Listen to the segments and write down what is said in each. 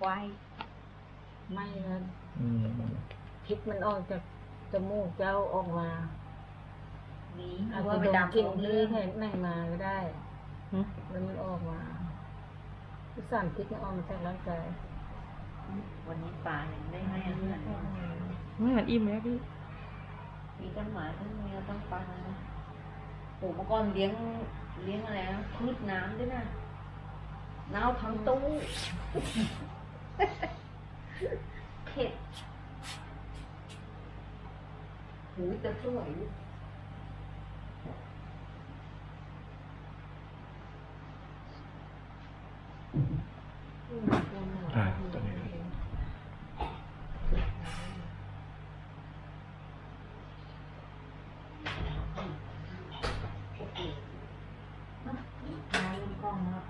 ควายไม่นะอืมพิษมันออกจากจมูกเจ้าออกมาหนีอาจว่าจะไปโดนดามกินของหรืเรื่อองแทนแม่งมาก็ได้หึ แล้วมันออกมาที่สารพิษมันออกมาจากร่างกายวันนี้ป่ายังได้ให้อาหารไม่เหมือนอิ่มเลยอะพี่มีทั้งหมาทั้งแมวทั้งปลาโอ้เมื่อก่อนเลี้ยงเลี้ยงอะไรนะพืชน้ำด้วยนะน้าวทั้งตู้ เผ็ดหูจะสวยอ่าตัวนี้ ตายกล้องแล้ว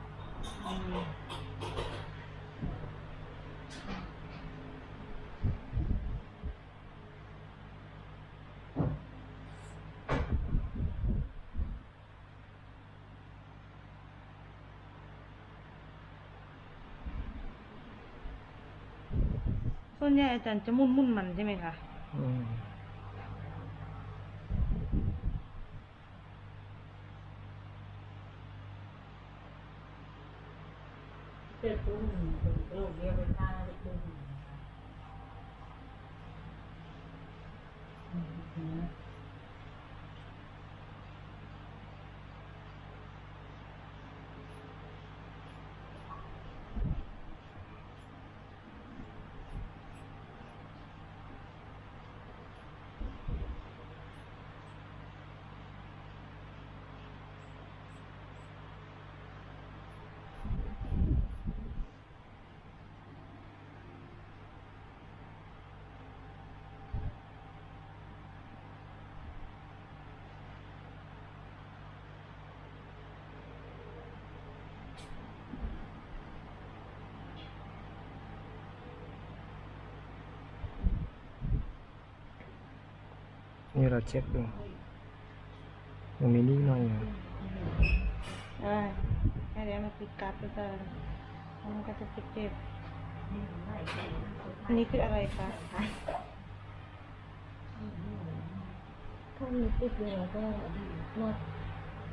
ส่วนใหญ่อาจารย์จะมุ่นมุ่นมันใช่ไหมคะอืมเจ็บปุ้งโรคเดียวไปฆ่าไปปุ้งนี่ เราเช็คดูยังมีนิดหน่อยอะอ่าให้เดี๋ยวมาปิดการ์ดไปก่อนแล้วมันก็จะเจ็บๆอันนี้คืออะไรคะถ้ามีติดเลยก็นวด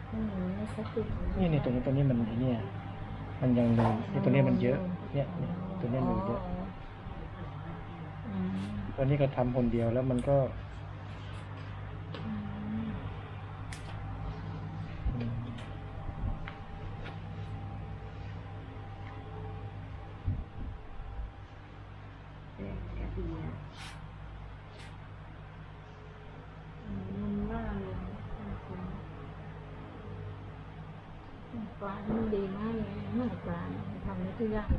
ให้มันไม่สะติดนี่นี่ตัวนี้ตัวนี้มันไอ้เนี่ยมันยังมีนี่ตัวนี้มันเยอะ เนี่ยเนี่ยตัวนี้มันเยอะอืมตัวนี้ก็ทำคนเดียวแล้วมันก็ อืม อืม มันว่าเลยปลามัน ดีมากเลยเมื่อปลาทำได้ทุกอย่าง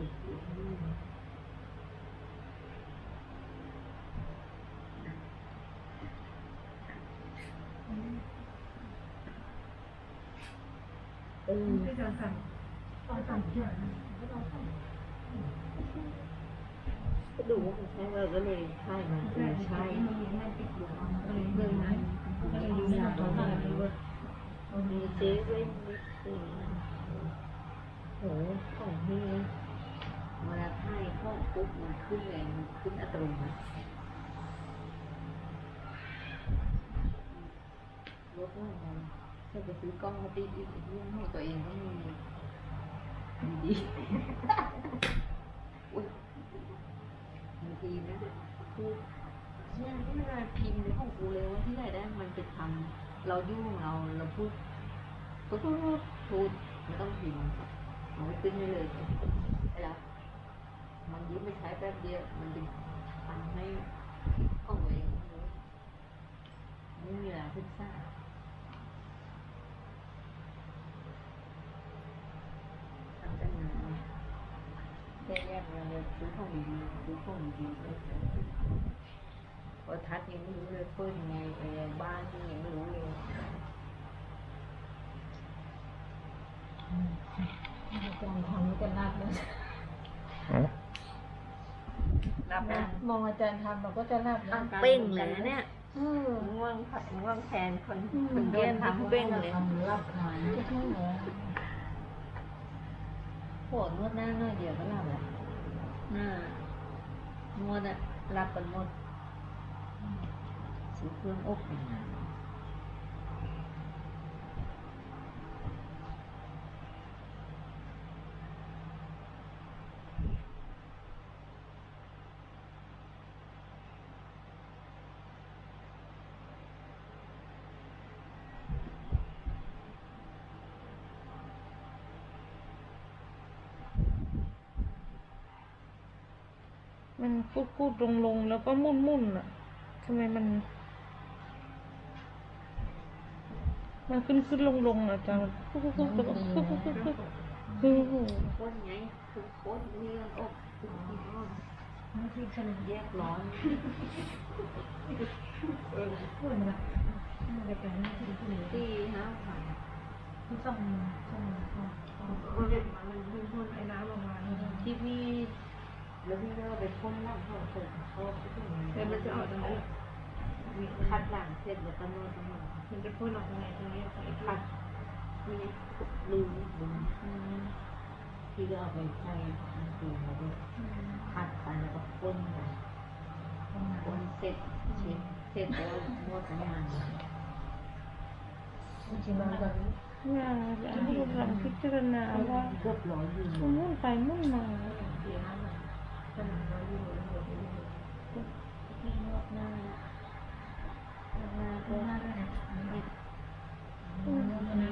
เลยเออก็ดูว่ามันใช่เราก็เลยใช่มันคือใช่เรื่องนั้นก็เลยดูหนังตัวนั้นเลยมีเจ๊เว้นนิดนึงโหของพี่ เวลาถ่ายเข้าปุ๊บมันขึ้นเลยมันขึ้นอัตโนมัติรถว่าไงถ้าจะซื้อกล้องมาติดอีกเรื่องของตัวเองก็มีดีๆอุ๊ยบางทีนะคือเนี่ยที่เวลาพิมพ์ในของกูเลยว่าที่ไหนได้มันไปทำเรายุ่งของเราเราพูดพูดพูดพูดไม่ต้องพิมพ์เอาไว้ขึ้นได้เลยแล้ว มันยืมไปใช้แป๊บเดียว มันจะทำให้ของตัวเองไม่มีเวลาศึกษาทำแต่งานเนี่ยแค่แยกเราเลยซื้อของดีๆซื้อของดีๆเลยพอทัดยังไม่รู้เลยเปิดยังไงไปบ้านยังไม่รู้เลยอาจารย์ทำก็รับนะฮะ รับนะมองอาจารย์ทำเราก็จะรับนะทำเป้งเลยนะเนี่ยเออง่วงผัดง่วงแทนคนคนเรียนทำเป้งเลยทำรับขายก็ใช่เหรอโหนวดหน้าหน่อยเดียวก็หลับแล้วหน้านวดอะหลับกันหมดซื้อเครื่องอบเป็นง มันพูดพูดลงลงแล้วก็มุ่นมุ่นๆอะทำไมมัน มันขึ้นขึ้นลงลงๆอะอาจารย์พูดพูดพูดแล้วก็พูดพูดพูดพูดคือโหโคตรไงคือโคตรเรื่องอบคือที่นอนไม่ใช่ขนมแยกร้อนพูดนะไม่ได้เป็นที่ที่ที่ห้าพันที่ส่งส่งมันมันมันพ่นไอ้น้ำออกมาที่พี่ แล้วพี่ก็ไปพ่นหลังเขาเปิดเขาไปถึงแต่มันจะออกตรงนี้มีคัดหลังเสร็จแล้วก็นวดทั้งหมดมันจะพ่นออกตรงไหนตรงนี้ใส่คัผัดดนี่ลืมลืมพี่ก็เอาไปใช้ตีมาด้วยคัดไปแล้วก็พ่นไปพ่นเสร็จเช็ดเสร็จแล้วนวดทั้งวันจริงๆมันแบบงานอาจารย์กำลังพิจารณาว่าเกือบร้อยอยู่มันมุ่นไปมุ่นมาเสียน้ำมันขนาดเราอยู่ในหัวอยู่ที่นวดหน้าหน้าข้าก็งหน้าด้วยนะมัน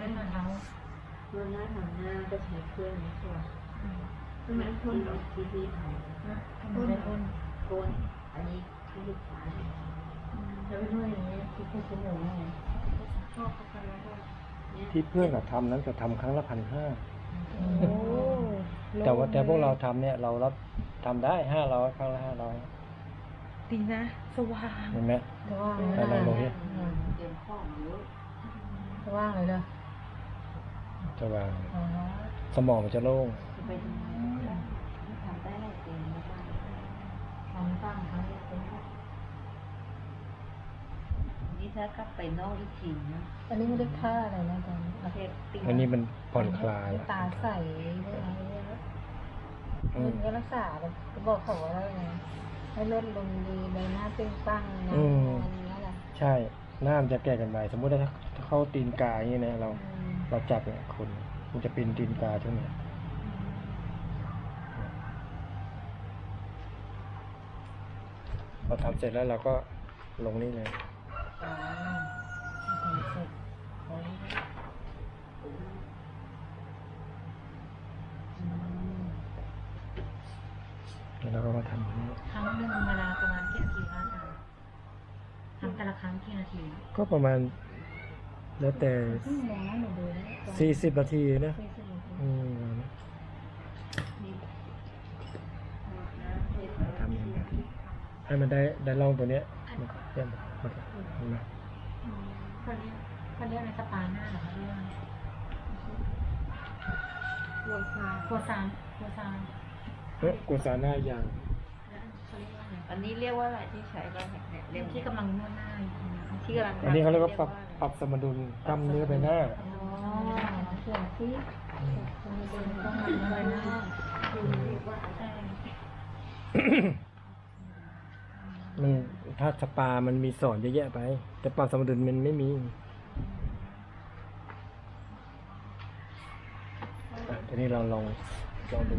เล่นมาเท้านวดหน้าทำหน้าก็ใช้เครื่องนี้ใช่ไหมคือมันพ่นที่ที่ที่ทนะพ่นพ่นำโกนอันนี้ที่ลูกค้าแล้วไปด้วยอย่างนี้ที่พูดเป็นอย่างไรชอบกันแล้วก็เนี่ยที่เพื่อนกับทำนั้นก็ทำครั้งละพันห้าโอ้แต่ว่าแต่พวกเราทำเนี่ยเรารับ ทำได้ห้าร้อยครั้งละห้าร้อยดีนะ สว่างเห็นไหมแต่ว่าไปลองดูดิเตรียมข้องเยอะแต่ว่าเลยนะจะวางอ๋อสมองมันจะโล่งจะไปทำงานทำได้หลายเต็มแล้วบ้างทำตั้งครั้งนี้เป็นนี่ถ้ากลับไปนอกอีกทีนะอันนี้ไม่ได้ค่าอะไรนะตอนนี้เทปติ้งอันนี้มันผ่อนคลาย ตาใสด้วยอะไร เนี่ยอืคุมณก็รักษาก็บอกเขาว่าอะไรนะให้ลดลงดีใบหน้าเปล่งปลั่งนะอืมอันนี้แหละใช่หน้ามันจะแก่กันไปสมมุติว่าถ้าถ้าเข้าตีนกาอย่างนี้นะเราอืมเราจับเนี่ยคนมันจะเป็นตีนกาช่วงเนี้ยพอทำเสร็จแล้วเราก็ลงนี่เลย อ๋อทำเสร็จแล้วอืม แล้วเราก็มาทำอย่างนี้ครั้งหนึ่งเวลาประมาณกี่นาทีคะอาจารย์ทำแต่ละครั้งกี่นาทีก็ประมาณ แล้วแต่ครึ่งโมงนะหนูดูแล้วสี่สิบนาทีนะสี่สิบนาทีอืมนี่ทำอย่างนี้ให้มันได้ได้ลองตัวเนี้ยเยี่ยมโอเคเห็นไหมอืมเขาเรียกเขาเรียกอะไรสปาหน้าเหรอเขาเรียกอะไรหัวซากัวซานกัวซาน เฮ้ยกูสาหน้าอย่างแล้วเขาเรียกว่าอะไรอันนี้เรียกว่าอะไรที่ใช้ก็เนี่ยเรียกที่กำลังนวดหน้าอยู่นะที่กำลังอันนี้เขาเรียกว่าปรับปรับสมดุลกล้ามเนื้อใบหน้าอ๋อเขียนสิคุณเป็นต้องทำอะไรนะใช่มันถ้าสปามันมีสอนเยอะแยะไป แต่ปรับสมดุลมันไม่มีอะทีนี้เราลองลองดู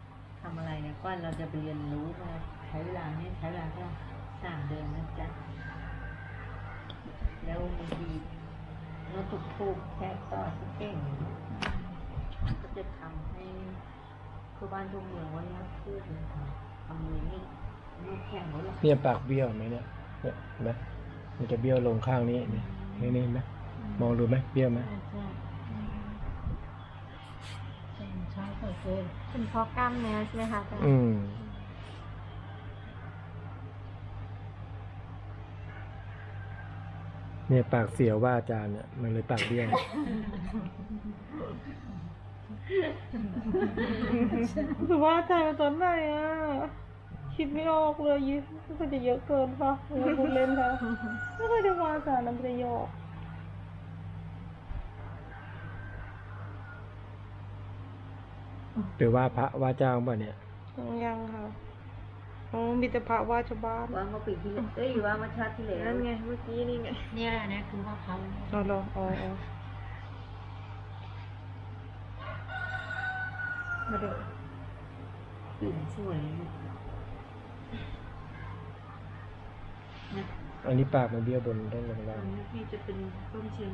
ทำอะไรเนี่ยก็เราจะไปเรียนรู้มาใช้เวลาเนี่ยใช้เวลาก็สามเดือนนะจ๊ะ แล้วบางทีเราถูกถูกแค่ต่อสักเก่งก็จะทำให้คือบ้านทุกเมืองวันนี้พูดเลยค่ะทำมือนี่ลูกแข่งรถหรอกเนี่ยปากเบี้ยวไหมเนี่ยเนี่ยเห็นไหมมันจะเบี้ยวลงข้างนี้นี่นี่นี่เห็นไหมมองดูไหมเบี้ยวไหมใช่ใช่ใช่ เกินเป็นเพราะกล้ามเนื้อใช่ไหมคะอาจารย์อืม เนี่ยปากเสียวว่าอาจารย์เนี่ยมันเลยปากเบี้ยวหรือว่าใจมาตอนไหนอะ คิดไม่ออกเลยยิ่งก็จะเยอะเกินปะเออพูดเล่นค่ะไม่เคยจะว่าอาจารย์น้ำประโยค หรือว่าพระว่าเจ้าป่ะเนี่ยยังค่ะอ๋อมีแต่พระว่าชาวบ้านว่าเมื่อปีที่แล้วเอ้ยว่าเมื่อชาติที่แล้วนั่นไงเมื่อกี้นี่ไงเนี่ยแหละนะคือว่าเขาอ๋อเหรออ๋ออ๋อมาดูกลิ่นสวยนะ อันนี้ปากมันเบี้ยวบนต้องลงล่างพี่จะเป็นต้มเชียง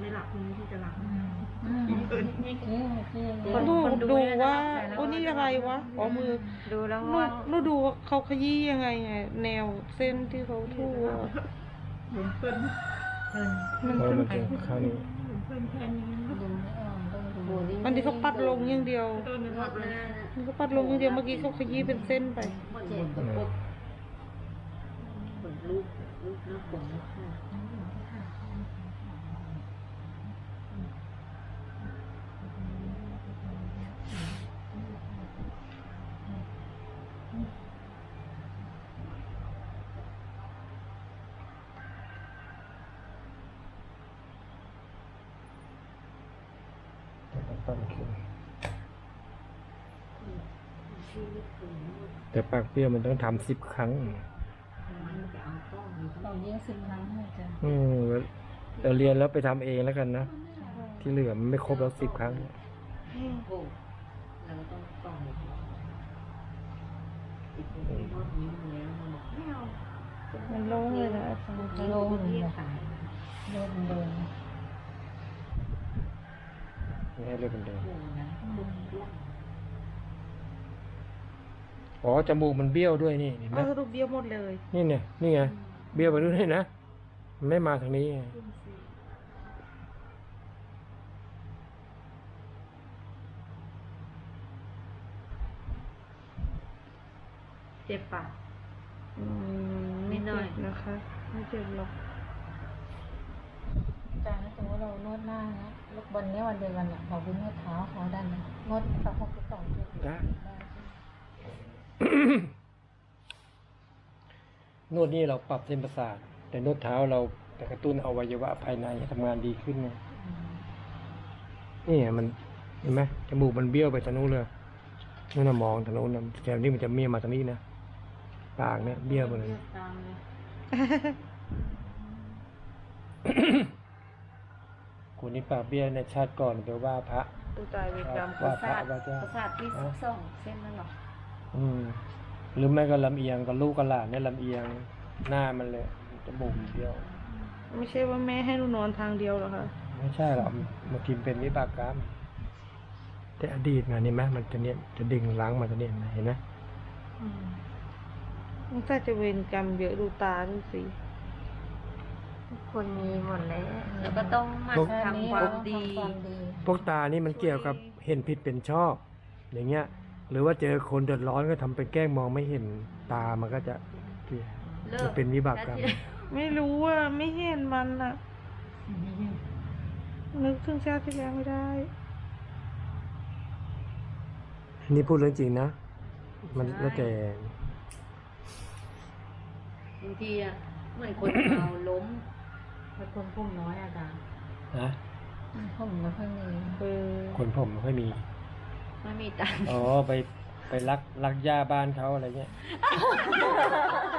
ไม่หลับนี้พี่จะหลับนี่คือนี่คือคนดูดูว่าโอ้นี่อะไรวะอ๋อมือดูแล้วหนูว่าหนูดูว่าเขาขยี้ยังไงไงแนวเส้นที่เขาทั่วเพิ่นมันเพราะเป็นมันจะข้างนี้ดูไม่ออกต้องดูโอ้นี่มันที่เขาปัดลงอย่างเดียวนวดเลยนะมันก็ปัดลงอย่างเดียวเมื่อกี้เขาขยี้เป็นเส้นไปเลูกลูกน้ำฝนนะค่ะแต่ปากเบี้ยวมันต้องทำสิบครั้ง เราเยอะสิบครั้งอาจารย์อืมเราเรียนแล้วไปทำเองแล้วกันนะ ที่เหลือมันไม่ครบแล้วสิบครั้ง โอ้เราต้องกล้องอยู่ติดไปนวดนิ้วแล้วมันบอกไม่เอามันโล่งเลยนะอาจารย์โลงที่ขายเดินเดินไม่ให้เลือกเป็นเดิม โอ้นะลูกลูกอ๋อ จมูกมันเบี้ยวด้วยนี่เห็นไหมเอาสรุปเบี้ยวหมดเลย นี่เนี่ย นี่ไง เบี้ยวไปด้วยนะมันไม่มาทางนี้ไงเจ็บปะ อืมนิดหน่อยเจ็บนะคะ ไม่เจ็บหรอกอาจารย์ถ้าสมมติเรานวดหน้านะแล้ววันนี้วันเดียวกันเนี่ยเราไปนวดเท้าเขาได้ไหมนวดสักหกสิบสองจุดได้ ได้ นวดนี่เราปรับเส้นประสาท แต่นวดเท้าเราแต่กระตุ้นอวัยวะภายในให้ทำงานดีขึ้นไงนี่ไงมันเห็นไหมจมูกมันเบี้ยวไปทางนู้นเลยนู่นนะมองทางนู้นนะแถวนี้มันจะเมียมาทางนี้นะปากเนี่ยเบี้ยวไปเลยตามเลยคนนี้ปากเบี้ยวในชาติก่อนเดี๋ยวว่าพระตัวตายเวรกรรมว่าพระว่าเจ้าประสาทที่สิบสองเส้นนั่นหรออืม หรือไม่ก็ลำเอียงกับลูกกับหลานเนี่ยลำเอียงหน้ามันเลยจมูกมันเบี้ยว ไม่ใช่ว่าแม่ให้หนูนอนทางเดียวหรอคะไม่ใช่หรอกมันกินเป็นวิบากกรรมแต่อดีตนะนี่ไหมมันจะเนี่ยจะดึงล้างมาจะเนี่ยเห็นไหมมันน่าจะเวรกรรมเยอะดูตาดูสิคนมีหมดแล้วแล้วก็ต้องหมั่นทำความดีความดี พวกตานี่มันเกี่ยวกับเห็นผิดเป็นชอบ อย่างเงี้ย หรือว่าเจอคนเดือดร้อนก็ทำเป็นแกล้งมองไม่เห็นตามันก็จะเกี่ยวเลิจะกเป็นวิบากกรรม ไม่รู้อะ ไม่เห็นมันอะ นึกถึงชาติที่แล้วไม่ได้อันนี้พูดเรื่องจริงนะ มันแล้วแต่บางทีอะเหมือนคนเมาล้มเป็นคนพุ่มน้อยอาจารย์นะผมไม่ค่อยมีเออคนผมไม่ค่อยมี ไม่มีตังค์ อ๋อไปไปลักลักหญ้าบ้านเขาอะไรเงี้ย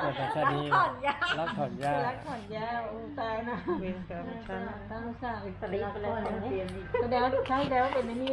เอกิดมาชาตินี้ถอนยารักถอนหญ้ารักถอนยาโอ้ตายนะเวรกรรมฉันตั้งสร้างเป็นสลิปไปแล้วเตรียมแสดงว่าใช่แล้วเป็นไอ้นี่